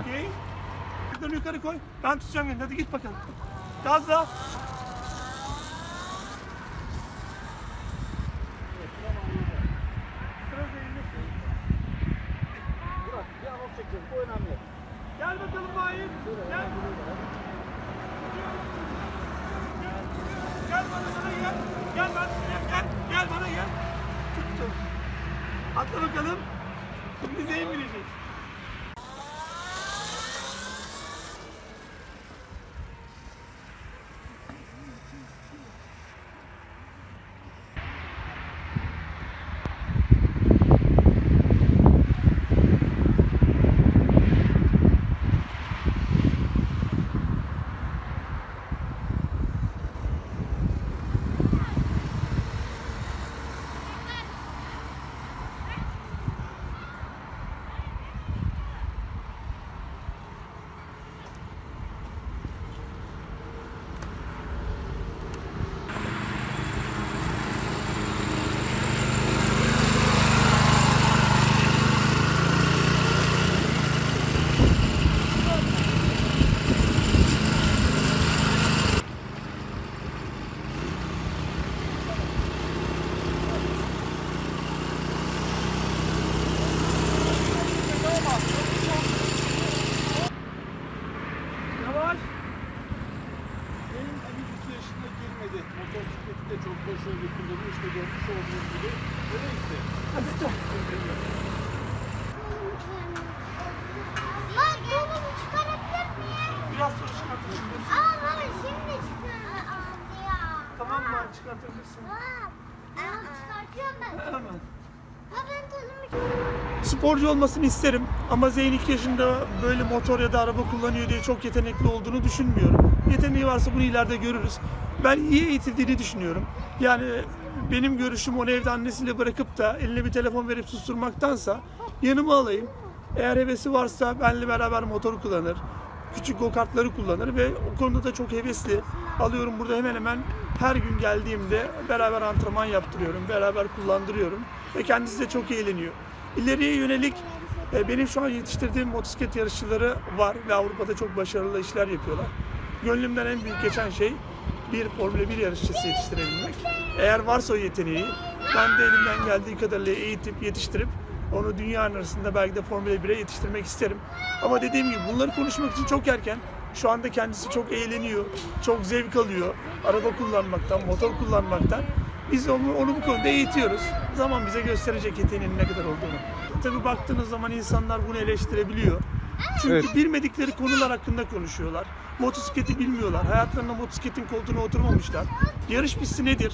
Okey. Yukarı yukarı koy. Ben tutacağım elini. Hadi git bakalım. Gazla. Burak bir anons çekiyorum. Bu önemli. Gel bakalım Mahir. Gel. Gel bana bana gel. Gel ben gel gel. Gel bana gel. Tuttum. Atla bakalım. Şimdi Zeyn binecek. Yavaş. Benim henüz 2 yaşında girmedi. Başarılı kullanıyor. İşte görmüş olduğunuz gibi. Öyle tut. Bak bunu çıkarabilir miyim? Biraz sonra çıkartabilirsin. Aa baba şimdi çıkardı ya. Tamam mı? Çıkartabilirsin. Baba. Aa, çıkartıyorum ben. Hemen. Ha ben tadımı Sporcu olmasını isterim ama Zeyn 2 yaşında böyle motor ya da araba kullanıyor diye çok yetenekli olduğunu düşünmüyorum. Yeteneği varsa bunu ileride görürüz. Ben iyi eğitildiğini düşünüyorum. Yani benim görüşüm onu evde annesiyle bırakıp da eline bir telefon verip susturmaktansa yanıma alayım. Eğer hevesi varsa benle beraber motor kullanır. Küçük go-kartları kullanır ve o konuda da çok hevesli. Alıyorum burada hemen hemen her gün geldiğimde beraber antrenman yaptırıyorum, beraber kullandırıyorum ve kendisi de çok eğleniyor. İleriye yönelik e, benim şu an yetiştirdiğim motosiklet yarışçıları var ve Avrupa'da çok başarılı işler yapıyorlar. Gönlümden en büyük geçen şey bir Formula 1 yarışçısı yetiştirebilmek. Eğer varsa o yeteneği ben de elimden geldiği kadarıyla eğitip yetiştirip onu dünya arasında belki de Formula 1'e yetiştirmek isterim. Ama dediğim gibi bunları konuşmak için çok erken. Şu anda kendisi çok eğleniyor, çok zevk alıyor. Araba kullanmaktan, motor kullanmaktan. Biz onu, onu bu konuda eğitiyoruz. Zaman bize gösterecek yeteneğinin ne kadar olduğunu. Tabii baktığınız zaman insanlar bunu eleştirebiliyor. Çünkü Evet. bilmedikleri konular hakkında konuşuyorlar. Motosikleti bilmiyorlar. Hayatlarında motosikletin koltuğuna oturmamışlar. Yarış pisti nedir?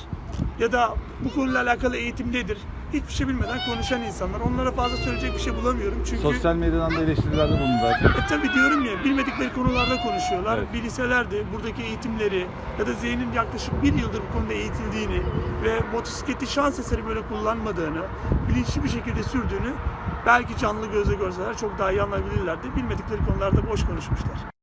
Ya da bu konuyla alakalı eğitim nedir? Hiçbir şey bilmeden konuşan insanlar. Onlara fazla söyleyecek bir şey bulamıyorum. Çünkü Sosyal medyadan da eleştirilerde bulundu zaten. e tabi diyorum ya bilmedikleri konularda konuşuyorlar. Evet. Bilseler de buradaki eğitimleri ya da Zeyn'in yaklaşık bir yıldır bu konuda eğitildiğini ve motosikleti şans eseri böyle kullanmadığını, bilinçli bir şekilde sürdüğünü belki canlı gözle görseler çok daha iyi anlayabilirlerdi. Bilmedikleri konularda boş konuşmuşlar.